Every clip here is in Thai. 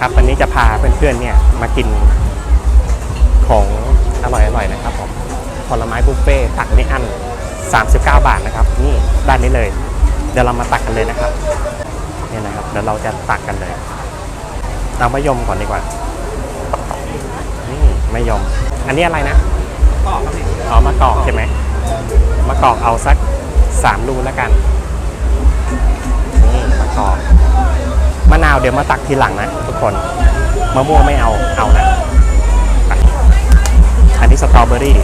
ครับวันนี้จะพาเพื่อนๆเนี่ยมากินของอร่อยๆนะครับผมผลไม้บุฟเฟ่ตักไม่อั้น39 บาทนะครับ นี่ด้านนี้เลย เดี๋ยวเรามาตักกันเลยนะครับนี่นะครับเดี๋ยวเราจะตักกันเลยเอามะยมก่อนดีกว่านี่มะยม อันนี้อะไรนะกอบครับอ๋อมะกอกใช่ไหมมะกอกเอาสักสามลูกแล้วกันนี่มะกอกมะนาวเดี๋ยวมาตักทีหลังนะ คนมะม่วงไม่เอาเอานะอันนี้สตรอเบอรี่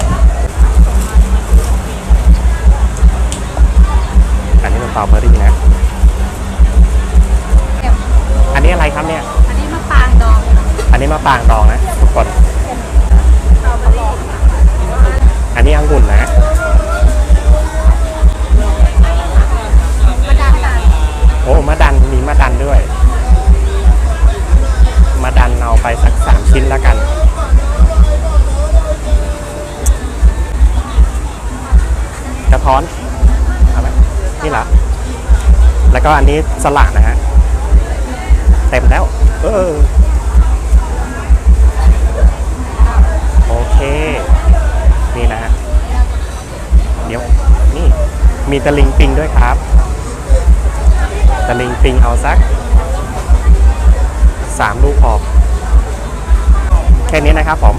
อันนี้สตรอเบอรี่นะ อันนี้อะไรครับเนี่ย อันนี้มะปรางดอง อันนี้มะปรางดองนะทุกคน อันนี้องุ่นนะ มะดันเอาไปสักสามชิ้นแล้วกัน กระท้อนเอาไหมนี่เหรอ แล้วก็อันนี้สลัดนะฮะ เต็มแล้ว เออ โอเค นี่นะฮะ เดี๋ยว นี่ มีตะลิงปิงด้วยครับ ตะลิงปิงเอาสักสามลูกพอ ค่นี้นะครับผม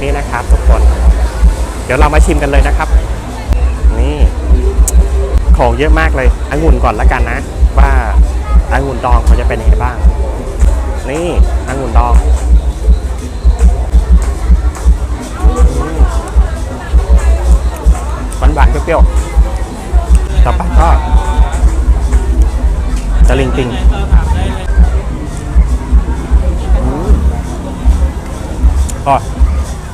นี่นะครับทุกคน เดี๋ยวเรามาชิมกันเลยนะครับ นี่ของเยอะมากเลยองุ่นก่อนละกันนะ ว่าองุ่นดองเขาจะเป็นยังไงบ้าง นี่องุ่นดอง เปรี้ยวๆต่อไปก็ตะลิงปิงก็